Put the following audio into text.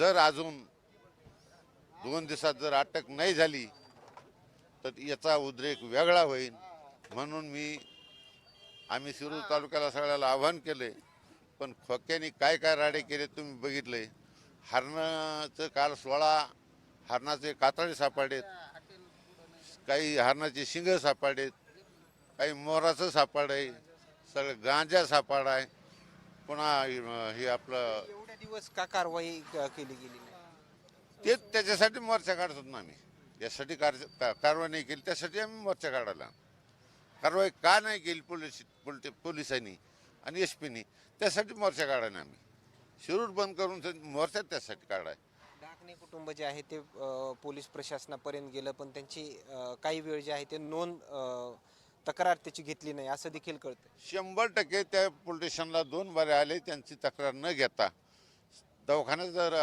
जर अजून दोन दिवसात जर अटक नाही झाली तर याचा उद्रेक वेगळा होईल. म्हणून मी आम्ही शिरूर तालुक्याला सगळ्याला आव्हान केले पण खोक्याने काय काय राडे केले तुम्ही बघितले? हरणाचं काल सोळा हरणाचे कातळे सापडलेत. काही हरणाचे शिंग सापडलेत. काही मोराचं सापड आहे सगळं गांजा सापड आहे पुन्हा हे आपलं एवढ्या दिवस का कारवाई क- केली गेली नाही? तेच त्याच्यासाठी मोर्चा काढतो ना आम्ही. यासाठी कार का- कारवाई नाही केली त्यासाठी आम्ही मोर्चा काढायला. कारवाई का नाही केली पोलीस पोलिसांनी आणि एस पीनी त्यासाठी मोर्चा काढायला आम्ही. शिरूर बंद करून ते मोर्चा त्यासाठी काढाय. डाकणे कुटुंब जे आहे ते अ, पोलीस प्रशासनापर्यंत गेलं पण त्यांची अ, काही वेळ जे आहे ते नोंद अ, तक्रार त्याची घेतली नाही असं देखील कळतं शंभर टक्के त्या पोलीस स्टेशनला दोन बारे आले त्यांची तक्रार न घेता. दवाखान्यात जर